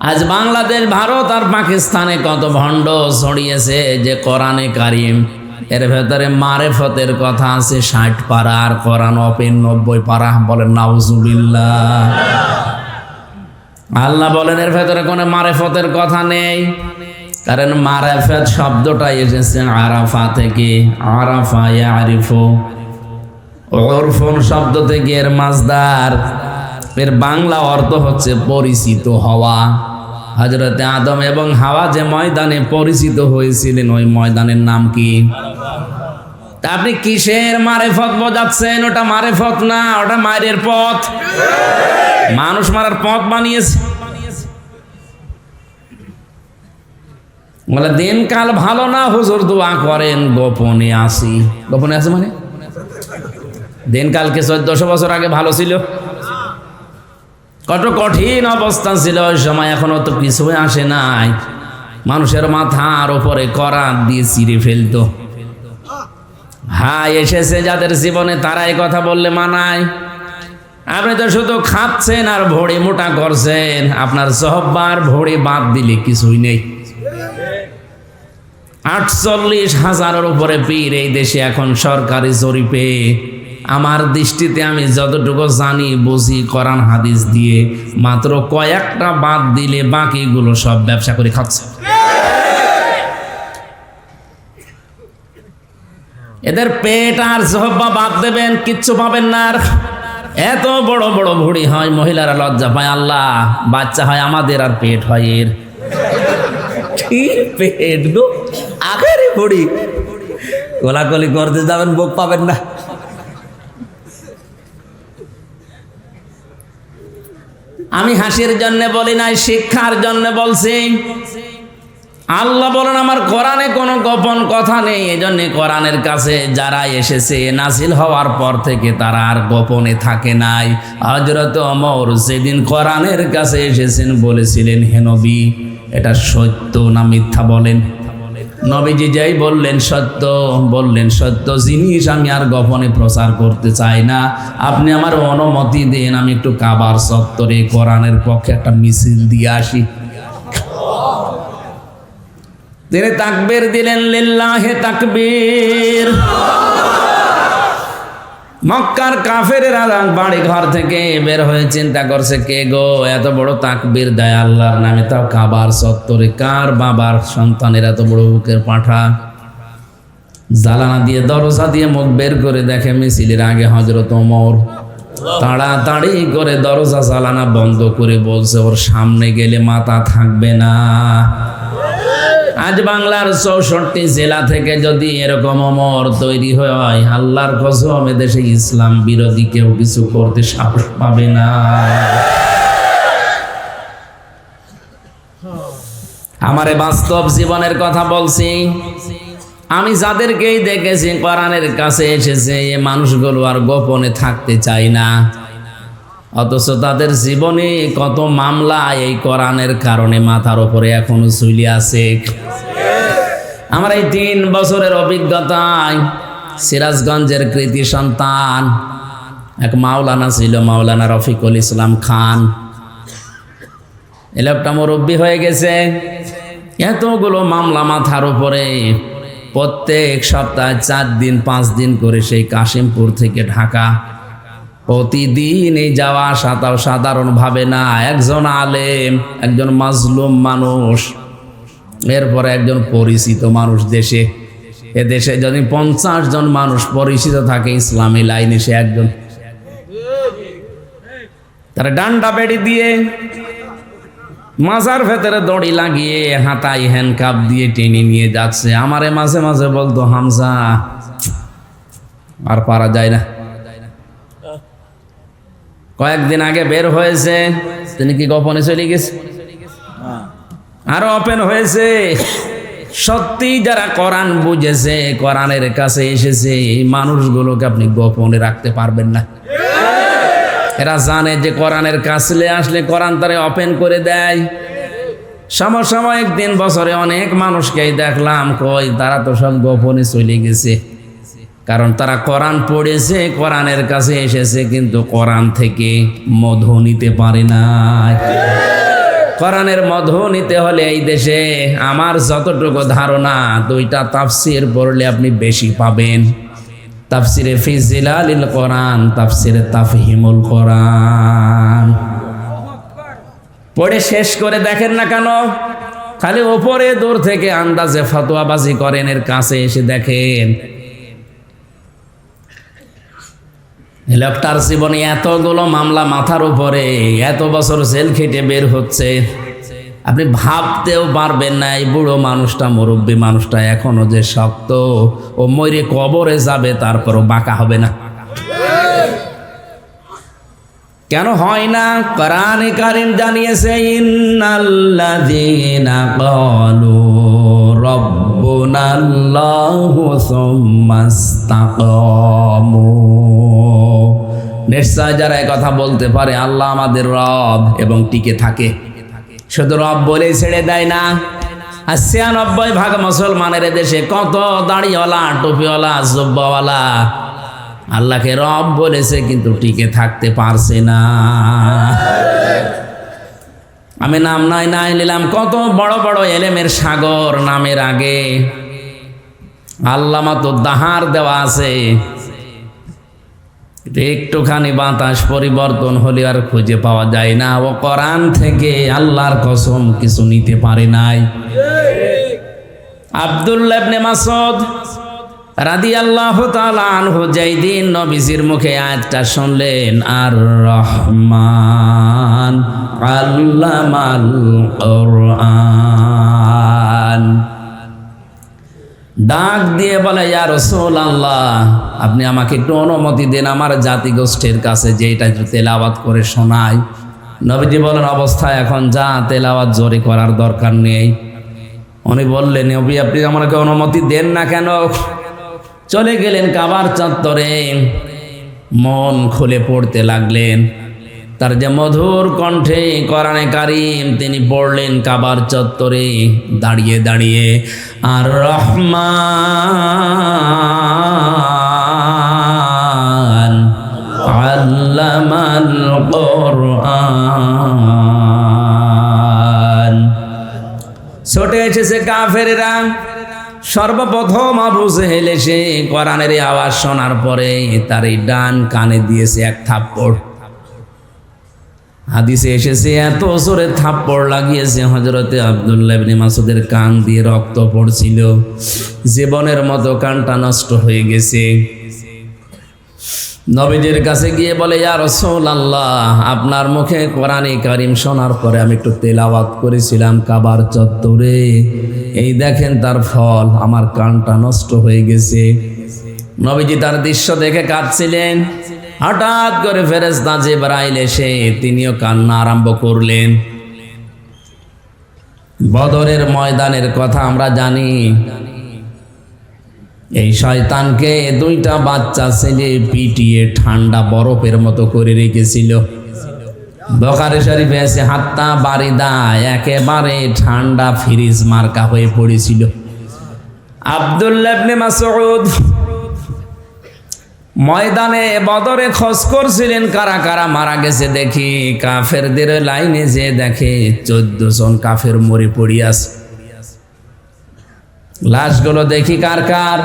আজ বাংলাদেশ, ভারত আর পাকিস্তানে কত ভণ্ড ছড়িয়েছে যে কোরআনে কারিম। এর ভেতরে মারেফতের কথা আছে, ষাট পারা আর কোরআন অপেন নব্বই পারা। বলেন, নাউজুবিল্লাহ। আল্লাহ বলেন, এর ভেতরে কোনো মারেফতের কথা নেই। কারণ মারেফত শব্দটা এসেছে আরাফা থেকে, আরাফা আরিফো ওরফন শব্দ থেকে এর মাজদার। এর বাংলা অর্থ হচ্ছে পরিচিত হওয়া। হজরতে আদম এবং হাওয়া যে ময়দানে পরিচিত হয়েছিলেন, ওই ময়দানের নাম কি? তা আপনি কিসের মারেফত বোঝাচ্ছেন? ওটা মারেফত না, ওটা মায়ের পথ। মানুষ মারার পথ বানিয়েছে। বলে, দিনকাল ভালো না, হুজুর দোয়া করেন, গোপনে আসি। গোপনে আছে মানে? দিনকালকে চোদ্দশো বছর আগে ভালো ছিল? কত কঠিন অবস্থা ছিল ওই সময়, এখনও তো কিছুই আসে নাই। মানুষের মাথার ওপরে করাত দিয়ে চিরে ফেলতো। হ্যাঁ এসেছে যাদের জীবনে তারা এই কথা বললে মানায়। আপনি তো শুধু খাচ্ছেন আর ভড়ি মোটা করছেন, আপনার সহবার ভড়ি বাদ দিলে কিছুই নেই। আটচল্লিশ হাজারের উপরে পীর এই দেশে এখন সরকারি জরিপে। আমার দৃষ্টিতে আমি যতটুকু জানি, বুঝি কোরআন, হাদিস দিয়ে মাত্র কয়েকটা বাদ দিলে বাকিগুলো সব ব্যবসা করে খাচ্ছে। এদের পেট আর জহব্বা বাদ দেবেন, কিচ্ছু পাবেন না আর। এত বড় বড় ভুড়ি হয়, মহিলারা লজ্জা পায়, আল্লাহ, বাচ্চা হয় আমাদের আর পেট হয় এর। কি পেট গো? আখেরে ভুড়ি কোলাকলি করতে যাবেন বুক পাবেন না। আমি হাসির জন্য বলি নাই, শিক্ষার জন্য বলছি। আল্লাহ বলেন, আমার কোরআনে কোনো গোপন কথা নেই। এজন্য কোরআনের কাছে যারা এসেছে নাসিল হওয়ার পর থেকে তারা আর গোপনে থাকে নাই। হজরত অমর সেদিন কোরআনের কাছে এসেছেন বলেছিলেন হেনবি এটা সত্য না মিথ্যা বলেন? নবীজি যাই বললেন সত্য বললেন সত্য জিনিস আমি আর গোপনে প্রচার করতে চাই না। আপনি আমার অনুমতি দেন, আমি একটু কাবার চত্বরে কোরআনের পক্ষে একটা মিছিল দিয়ে আসি। তিনি তাকবের দিলেন, লিল্লাহে তাকবীর। মক্কার কাফের বাড়ি ঘর থেকে বের হয়ে চিন্তা করছে, কে গো, এত বড় তাকবীর দেয় আল্লাহর নামে, তাও কাবার চত্বরে, কার বাবার সন্তানের এত বড় বুকের পাঠা? জ্বালানা দিয়ে, দরজা দিয়ে মুখ বের করে দেখে মিছিলের আগে হজরত ওমর তাড়াতাড়ি করে দরজা জ্বালানা বন্ধ করে বলছে, ওর সামনে গেলে মাথা থাকবে না। আজ বাংলার চৌষট্টি জেলা থেকে যদি এরকম অমর তৈরি হয়, আল্লাহর কসম দেশে ইসলাম বিরোধী কেউ কিছু করতে সাহস পাবে না। আমারে বাস্তব জীবনের কথা বলছি। আমি যাদেরকেই দেখেছি, কোরআনের কাছে এসেছে, এ মানুষগুলো আর গোপনে থাকতে চাই না। অথচ তাদের জীবনে কত মামলা এই কোরআনের কারণে মাথার ওপরে এখনও চুলি আছে। আমার এই তিন বছরের অভিজ্ঞতায় সিরাজগঞ্জের কৃতি সন্তান, এক মাওলানা ছিল, মাওলানা রফিকুল ইসলাম খান। এ লোকটা মুরব্বী হয়ে গেছে। এতগুলো মামলা মাথার উপরে প্রত্যেক সপ্তাহে চার দিন, পাঁচ দিন করে সেই কাশিমপুর থেকে ঢাকা প্রতিদিন এই যাওয়া আসা তাও সাধারণভাবে না। একজন আলেম, একজন মাজলুম মানুষ, এরপরে একজন পরিচিত মানুষ দেশে। এ দেশে যদি পঞ্চাশ জন মানুষ পরিচিত থাকে ইসলামী লাইনে সে একজন। তারা ডান্ডা বেড়ি দিয়ে মাজার ভেতরে দড়ি লাগিয়ে হাতাই হ্যান্ডকাপ দিয়ে টেনে নিয়ে যাচ্ছে। আমারে মাঝে মাঝে বলতো, হামজা, আর পারা যায় না। কয়েকদিন আগে বের হয়েছে। তিনি কি গোপনে চলে গেছে? আরও ওপেন হয়েছে। সত্যি যারা কোরআন বুঝেছে কোরআনের কাছে এসেছে এই মানুষগুলোকে আপনি গোপনে রাখতে পারবেন না। এরা জানে যে কোরআনের কাছলে আসলে কোরআন তারে ওপেন করে দেয়। সমসাময়িক দিন বছরে অনেক মানুষকেই দেখলাম কই তারা তো সব গোপনে চলে গেছে। কারণ তারা কোরআন পড়েছে, কোরআনের কাছে এসেছে, কিন্তু কোরআন থেকে মধু নিতে পারে না। কোরআনের মধু নিতে হলে এই দেশে আমার যতটুকু ধারণা, দুইটা তাফসির পড়লে আপনি বেশি পাবেন। তাফসিরে ফিজিলালিল কোরআন, তাফসিরে তাফহিমুল কোরআন। পড়ে শেষ করে দেখেন না কেন? খালি ওপরে দূর থেকে আন্দাজে ফতোয়াবাজি করেন, এর কাছে এসে দেখেন লোকটার জীবনে এতগুলো মামলা মাথার উপরে, এত বছর জেল খেটে বের হচ্ছে। আপনি ভাবতেও পারবেন না, এই বুড়ো মানুষটা, মুরব্বী মানুষটা এখনও যে শক্ত ও ময়ূরে কবরে যাবে, তারপরও বাঁকা হবে না। কেন হয় না? কোরআনে কারিম জানিয়েছে, ইন্নাল্লাযীনা নিশ্চয় যারা কথা বলতে পারে, আল্লাহ আমাদের রব এবং টিকে থাকে। শুধু রব বলেই ছেড়ে দেয় না। আর ছিয়ানব্বই ভাগ মুসলমানের দেশে কত দাড়িওয়ালা, টুপিওয়ালা, জব্বাওয়ালা, আল্লাহকে রব বলেছে কিন্তু টিকে থাকতে পারছে না। আমি নাম নাই নাই নিলাম, কত বড় বড় এলেমের সাগর নামের আগে। আল্লাহ তো দাহার দেওয়া আছে। একটুখানি বাতাস পরিবর্তন হলে আর খুঁজে পাওয়া যায় না। ও কোরআন থেকে আল্লাহর কসম কিছু নিতে পারে নাই। আব্দুল্লাহ ইবনে মাসুদ রাদি আল্লাহ আনহু যেই নবীজির মুখে আয়াতটা শুনলেন, আর রহমান আল্লামাল কোরআন। ডাক দিয়ে বলে, ইয়া রসুল আল্লাহ আপনি আমাকে একটু অনুমতি দেন, আমার জাতি গোষ্ঠীর কাছে যে এটা তেলাওয়াত করে শোনাই। নবীজি বলেন, অবস্থা এখন যা তেলাওয়াত জোরে করার দরকার নেই। উনি বললেন, নবী, আপনি আমাকে অনুমতি দেন না কেন? চলে গেলেন কাবার চত্বরে। মন খুলে পড়তে লাগলেন। তার যে মধুর কণ্ঠে কোরআনে কারিম তিনি পড়লেন কাবার চত্বরে দাঁড়িয়ে দাঁড়িয়ে, আর রহমান আল্লামাল ছোটে এসেছে কাফেরেরা, সর্বপ্রথম আবু জেহেল এসে কোরআনের আওয়াজ শোনার পরে তার এই ডান কানে দিয়েছে এক থাপ্পড়। হাদিসে এসেছে, এত জোরে থাপ্পড় লাগিয়েছে হজরতে আবদুল্লাহ ইবনে মাসুদের কান দিয়ে রক্ত পড়ছিল। জীবনের মতো কানটা নষ্ট হয়ে গেছে। নবীদের কাছে গিয়ে বলে, ইয়া রসুল আল্লাহ আপনার মুখে কোরআনে কারিম শোনার পরে আমি একটু তেলাওয়াত করেছিলাম কাবার চত্বরে। এই দেখেন তার ফল, আমার কানটা নষ্ট হয়ে গেছে। নবীজি তার দৃশ্য দেখে কাঁদছিলেন। হঠাৎ করে ফেরেস্তা জিবরাইল এসে তিনিও কান্না আরম্ভ করলেন। বদরের ময়দানের কথা আমরা জানি। এই শয়তানকে দুইটা বাচ্চা ছেলে পিটিয়ে ঠান্ডা বরফের মতো করে রেখেছিল। বকারে শরীফে এসে হাত্তা বারিদা একেবারে ঠান্ডা ফ্রিজ মার্কা হয়ে পড়েছিল। আব্দুল্লাহ ইবনে মাসউদ ময়দানে বদরে খোঁজ করছিলেন কারা কারা? মারা গেছে দেখি, কাফেরদের লাইনে যে দেখে চোদ্দ জন কাফের মরে পড়িয়াস লাশগুলো দেখি কার কার?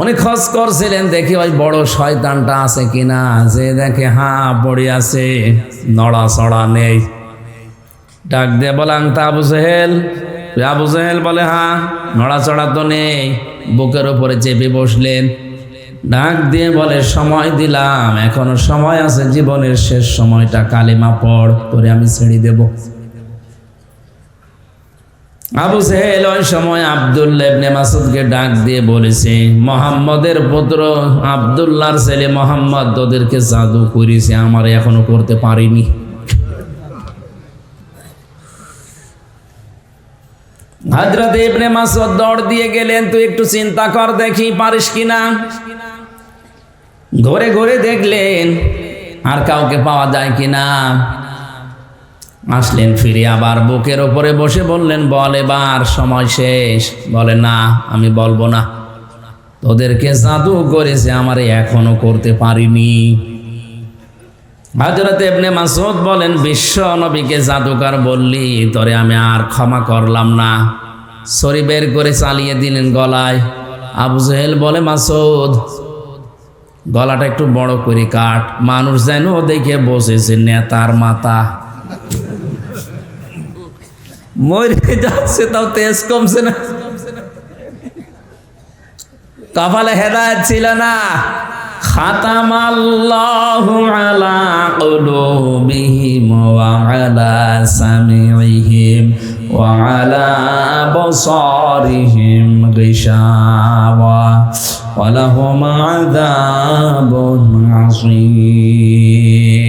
উনি খোঁজ করছিলেন, দেখি ওই বড় শয়তানটা আছে কিনা? যে দেখে হ্যাঁ পড়ে আছে নড়া চড়া নেই। ডাক দিয়ে বলাং তা আবু সেহেল আবু সেহেল বলে হ্যাঁ নড়াচড়া তো নেই। বুকের উপরে চেপে বসলেন। ডাক দিয়ে বলে, সময় দিলাম, এখনও সময় আছে, জীবনের শেষ সময়টা কালিমা পড়, করে আমি ছেড়ে দেব। আবু সেহেল ওই সময় আবদুল্লাহ ইবনে মাসুদকে ডাক দিয়ে বলেছে, মোহাম্মদের পুত্র আবদুল্লাহর ছেলে মোহাম্মদ তোদেরকে জাদু করেছে, আমার এখনও করতে পারিনি। হাজরত ইবনে মাসুদ দৌড় দিয়ে গেলেন, তুই একটু চিন্তা কর, দেখি পারিস কিনা? ঘরে ঘরে দেখলেন আর কাউকে পাওয়া যায় কিনা। আসলেন ফিরে আবার বুকের ওপরে বসে বললেন, বল এবার, সময় শেষ। বলে, না, আমি বলব না। তোদেরকে জাদু করেছে, আমার এখনও করতে পারিনি। হজরত এবনে মাসুদ বলেন, বিশ্ব নবীকে জাদুকর বললি, তোরে আমি আর ক্ষমা করলাম না। ছড়ি বের করে চালিয়ে দিলেন গলায়। আবু জহেল বলে মাসুদ গলাটা একটু বড় করে কাট। মানুষ যেন দেখে বসেছে নেতার মাথা। মরে যাচ্ছে, তাও তেজ কমছে না। কপালে হেদায়ত ছিল না। খাতাম আল্লাহু আলা কুলুবিহিম ওয়া আলা সামিইহিম ওয়া আলা আবসারিহিম গিশাওয়া। লাহুম আযাবুন আযীম